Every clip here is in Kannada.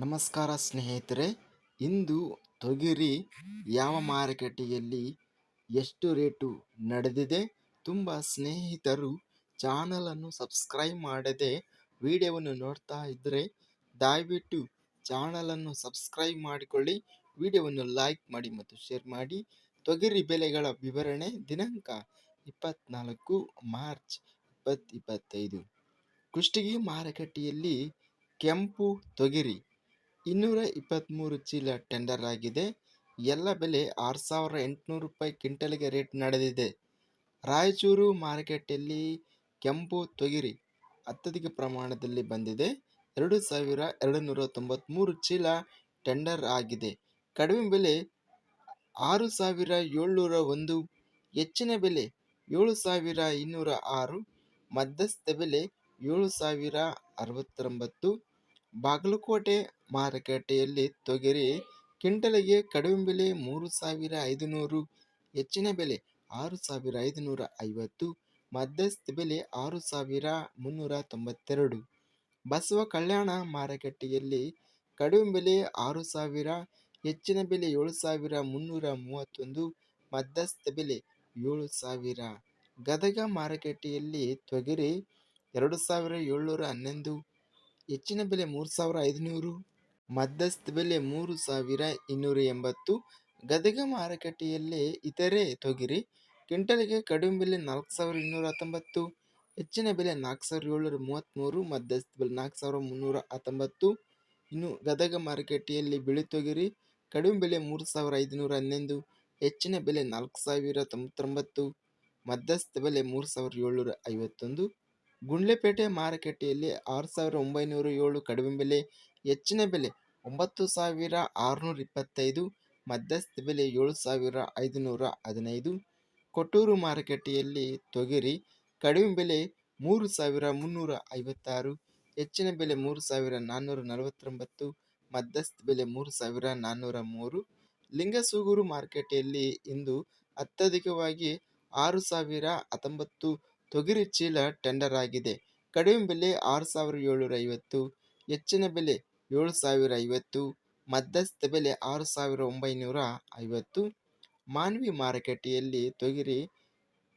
ನಮಸ್ಕಾರ ಸ್ನೇಹಿತರೆ, ಇಂದು ತೊಗರಿ ಯಾವ ಮಾರುಕಟ್ಟೆಯಲ್ಲಿ ಎಷ್ಟು ರೇಟು ನಡೆದಿದೆ ತುಂಬ ಸ್ನೇಹಿತರು ಚಾನಲನ್ನು ಸಬ್ಸ್ಕ್ರೈಬ್ ಮಾಡದೆ ವಿಡಿಯೋವನ್ನು ನೋಡ್ತಾ ಇದ್ದರೆ ದಯವಿಟ್ಟು ಚಾನಲನ್ನು ಸಬ್ಸ್ಕ್ರೈಬ್ ಮಾಡಿಕೊಳ್ಳಿ, ವಿಡಿಯೋವನ್ನು ಲೈಕ್ ಮಾಡಿ ಮತ್ತು ಶೇರ್ ಮಾಡಿ. ತೊಗರಿ ಬೆಲೆಗಳ ವಿವರಣೆ ದಿನಾಂಕ ಇಪ್ಪತ್ನಾಲ್ಕು ಮಾರ್ಚ್ ಇಪ್ಪತ್ತು ಇಪ್ಪತ್ತೈದು. ಕುಷ್ಟಗಿ ಮಾರುಕಟ್ಟೆಯಲ್ಲಿ ಕೆಂಪು ತೊಗರಿ ಇನ್ನೂರ ಇಪ್ಪತ್ತ್ಮೂರು ಚೀಲ ಟೆಂಡರ್ ಆಗಿದೆ. ಎಲ್ಲ ಬೆಲೆ ಆರು ಸಾವಿರ ಎಂಟುನೂರು ರೂಪಾಯಿ ಕ್ವಿಂಟಲ್ಗೆ ರೇಟ್ ನಡೆದಿದೆ. ರಾಯಚೂರು ಮಾರ್ಕೆಟಲ್ಲಿ ಕೆಂಪು ತೊಗರಿ ಅತ್ಯಧಿಕ ಪ್ರಮಾಣದಲ್ಲಿ ಬಂದಿದೆ. ಎರಡು ಸಾವಿರ ಎರಡು ನೂರ ತೊಂಬತ್ತ್ಮೂರು ಚೀಲ ಟೆಂಡರ್ ಆಗಿದೆ. ಕಡಿಮೆ ಬೆಲೆ ಆರು ಸಾವಿರ ಏಳ್ನೂರ ಒಂದು ಹೆಚ್ಚಿನ ಬೆಲೆ ಏಳು ಸಾವಿರ ಇನ್ನೂರ ಆರು ಮಧ್ಯಸ್ಥ ಬೆಲೆ ಏಳು ಸಾವಿರ ಅರವತ್ತೊಂಬತ್ತು ಬಾಗಲಕೋಟೆ ಮಾರುಕಟ್ಟೆಯಲ್ಲಿ ತೊಗರಿ ಕ್ವಿಂಟಲಿಗೆ ಕಡಿಮೆ ಬೆಲೆ ಮೂರು ಸಾವಿರ ಐದುನೂರು, ಹೆಚ್ಚಿನ ಬೆಲೆ ಆರು ಸಾವಿರ ಐದುನೂರ ಐವತ್ತು, ಮಧ್ಯಸ್ಥ ಬೆಲೆ ಆರು ಸಾವಿರ ಮುನ್ನೂರ ತೊಂಬತ್ತೆರಡು. ಬಸವ ಕಲ್ಯಾಣ ಮಾರುಕಟ್ಟೆಯಲ್ಲಿ ಕಡಿಮೆ ಬೆಲೆ ಆರು ಸಾವಿರ, ಹೆಚ್ಚಿನ ಬೆಲೆ ಏಳು ಸಾವಿರ ಮುನ್ನೂರ ಮೂವತ್ತೊಂದು, ಮಧ್ಯಸ್ಥ ಬೆಲೆ ಏಳು ಸಾವಿರ. ಗದಗ ಮಾರುಕಟ್ಟೆಯಲ್ಲಿ ತೊಗರಿ ಎರಡು ಸಾವಿರ ಏಳ್ನೂರ ಹನ್ನೊಂದು ಹೆಚ್ಚಿನ ಬೆಲೆ ಮೂರು ಸಾವಿರ ಐದುನೂರು, ಮಧ್ಯಸ್ಥ ಬೆಲೆ ಮೂರು ಸಾವಿರ ಇನ್ನೂರ ಎಂಬತ್ತು, ಗದಗ ಮಾರುಕಟ್ಟೆಯಲ್ಲಿ ಇತರೆ ತೊಗರಿ, ಕ್ವಿಂಟಲ್ಗೆ ಕಡಿಮೆ ಬೆಲೆ ನಾಲ್ಕು ಸಾವಿರ ಇನ್ನೂರ ಹತ್ತೊಂಬತ್ತು, ಹೆಚ್ಚಿನ ಬೆಲೆ ನಾಲ್ಕು ಸಾವಿರ ಏಳ್ನೂರ ಮೂವತ್ತ್ಮೂರು, ಮಧ್ಯಸ್ಥ ಬೆಲೆ ನಾಲ್ಕು ಸಾವಿರ ಮುನ್ನೂರ ಹತ್ತೊಂಬತ್ತು, ಇನ್ನು ಗದಗ ಮಾರುಕಟ್ಟೆಯಲ್ಲಿ ಬಿಳಿ ತೊಗರಿ ಕಡಿಮೆ ಬೆಲೆ ಮೂರು ಸಾವಿರ ಐದುನೂರ ಹನ್ನೊಂದು, ಹೆಚ್ಚಿನ ಬೆಲೆ ನಾಲ್ಕು ಸಾವಿರ ತೊಂಬತ್ತೊಂಬತ್ತು, ಮಧ್ಯಸ್ಥ ಬೆಲೆ ಮೂರು ಸಾವಿರ ಏಳ್ನೂರ ಐವತ್ತೊಂದು ಗುಂಡ್ಲೆಪೇಟೆ ಮಾರುಕಟ್ಟೆಯಲ್ಲಿ ಆರು ಸಾವಿರ ಒಂಬೈನೂರ ಏಳು ಕಡಿಮೆ ಬೆಲೆ, ಹೆಚ್ಚಿನ ಬೆಲೆ ಒಂಬತ್ತು ಸಾವಿರ ಆರುನೂರ ಇಪ್ಪತ್ತೈದು, ಮಧ್ಯಸ್ಥ ಬೆಲೆ ಏಳು ಸಾವಿರ ಐದುನೂರ ಹದಿನೈದು. ಕೊಟ್ಟೂರು ಮಾರುಕಟ್ಟೆಯಲ್ಲಿ ತೊಗರಿ ಕಡಿಮೆ ಬೆಲೆ ಮೂರು ಸಾವಿರ ಮುನ್ನೂರ ಐವತ್ತಾರು, ಹೆಚ್ಚಿನ ಬೆಲೆ ಮೂರು ಸಾವಿರ ನಾನ್ನೂರ ನಲವತ್ತೊಂಬತ್ತು, ಮಧ್ಯಸ್ಥ ಬೆಲೆ ಮೂರು ಸಾವಿರ ನಾನ್ನೂರ ಮೂರು. ಲಿಂಗಸೂಗೂರು ಮಾರುಕಟ್ಟೆಯಲ್ಲಿ ಇಂದು ಅತ್ಯಧಿಕವಾಗಿ ಆರು ಸಾವಿರ ಹತ್ತೊಂಬತ್ತು ತೊಗರಿ ಚೀಲ ಟೆಂಡರ್ ಆಗಿದೆ. ಕಡಿಮೆ ಬೆಲೆ ಆರು ಸಾವಿರ ಏಳ್ನೂರ ಐವತ್ತು ಹೆಚ್ಚಿನ ಬೆಲೆ ಏಳು ಸಾವಿರ ಐವತ್ತು, ಮಧ್ಯಸ್ಥ ಬೆಲೆ ಆರು ಸಾವಿರ ಒಂಬೈನೂರ ಐವತ್ತು ಮಾನ್ವಿ ಮಾರುಕಟ್ಟೆಯಲ್ಲಿ ತೊಗರಿ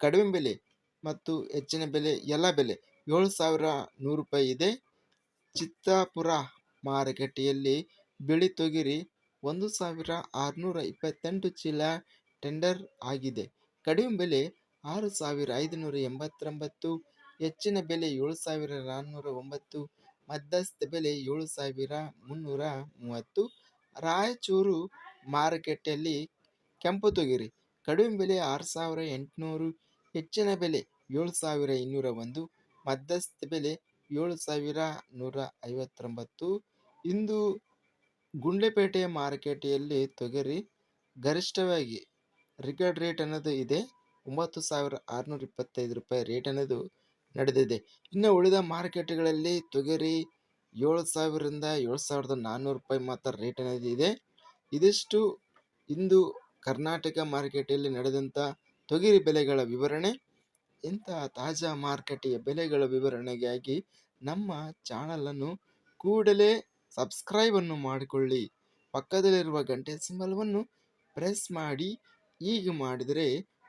ಕಡಿಮೆ ಬೆಲೆ ಮತ್ತು ಹೆಚ್ಚಿನ ಬೆಲೆ ಎಲ್ಲ ಬೆಲೆ ಏಳು ಸಾವಿರ ನೂರು ರೂಪಾಯಿ ಇದೆ. ಚಿತ್ತಾಪುರ ಮಾರುಕಟ್ಟೆಯಲ್ಲಿ ಬಿಳಿ ತೊಗರಿ ಒಂದು ಸಾವಿರ ಆರುನೂರ ಇಪ್ಪತ್ತೆಂಟು ಚೀಲ ಟೆಂಡರ್ ಆಗಿದೆ. ಕಡಿಮೆ ಬೆಲೆ ಆರು ಸಾವಿರ ಐದುನೂರ ಎಂಬತ್ತೊಂಬತ್ತು, ಹೆಚ್ಚಿನ ಬೆಲೆ ಏಳು ಸಾವಿರ ನಾನ್ನೂರ ಒಂಬತ್ತು, ಮಧ್ಯಸ್ಥ ಬೆಲೆ ಏಳು ಸಾವಿರ ಮುನ್ನೂರ ಮೂವತ್ತು. ರಾಯಚೂರು ಮಾರುಕಟ್ಟೆಯಲ್ಲಿ ಕೆಂಪು ತೊಗರಿ, ಕಡಿಮೆ ಬೆಲೆ ಆರು ಸಾವಿರ ಎಂಟುನೂರು, ಹೆಚ್ಚಿನ ಬೆಲೆ ಏಳು ಸಾವಿರ ಇನ್ನೂರ ಒಂದು, ಮಧ್ಯಸ್ಥ ಬೆಲೆ ಏಳು ಸಾವಿರ ನೂರ ಐವತ್ತೊಂಬತ್ತು. ಇಂದು ಗುಂಡ್ಲೆಪೇಟೆಯ ಮಾರುಕಟ್ಟೆಯಲ್ಲಿ ತೊಗರಿ ಗರಿಷ್ಠವಾಗಿ ರಿಕಾರ್ಡ್ ರೇಟ್ ಅನ್ನೋದು ಇದೆ. ಒಂಬತ್ತು ಸಾವಿರ ಆರುನೂರ ಇಪ್ಪತ್ತೈದು ರೂಪಾಯಿ ರೇಟ್ ಅನ್ನೋದು ನಡೆದಿದೆ. ಇನ್ನು ಉಳಿದ ಮಾರ್ಕೆಟ್ಗಳಲ್ಲಿ ತೊಗರಿ ಏಳು ಸಾವಿರದಿಂದ ಏಳು ಸಾವಿರದ ನಾನ್ನೂರು ರೂಪಾಯಿ ಮಾತ್ರ ರೇಟ್ ಅನ್ನೋದು ಇದೆ. ಇದಿಷ್ಟು ಇಂದು ಕರ್ನಾಟಕ ಮಾರ್ಕೆಟಲ್ಲಿ ನಡೆದಂಥ ತೊಗರಿ ಬೆಲೆಗಳ ವಿವರಣೆ. ಇಂಥ ತಾಜಾ ಮಾರುಕಟ್ಟೆಯ ಬೆಲೆಗಳ ವಿವರಣೆಗಾಗಿ ನಮ್ಮ ಚಾನಲನ್ನು ಕೂಡಲೇ ಸಬ್ಸ್ಕ್ರೈಬನ್ನು ಮಾಡಿಕೊಳ್ಳಿ. ಪಕ್ಕದಲ್ಲಿರುವ ಗಂಟೆ ಸಿಂಬಲ್ವನ್ನು ಪ್ರೆಸ್ ಮಾಡಿ. ಈಗ ಮಾಡಿದರೆ